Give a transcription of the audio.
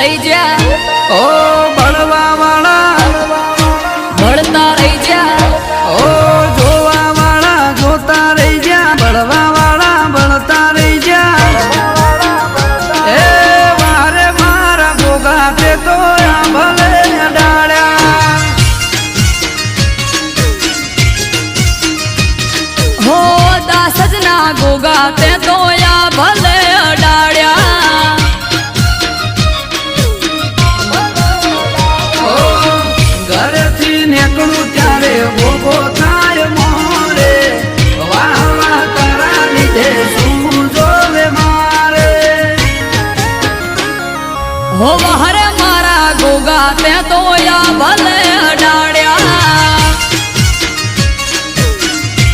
રહી જા ઓ થી નીકળું ત્યારે ભોગો થાય મોરે. વાહ વાહ, તારા લીધે શું જોવે મારે? હો હરે મારા ગોગા, તે તો યા ભલે અડા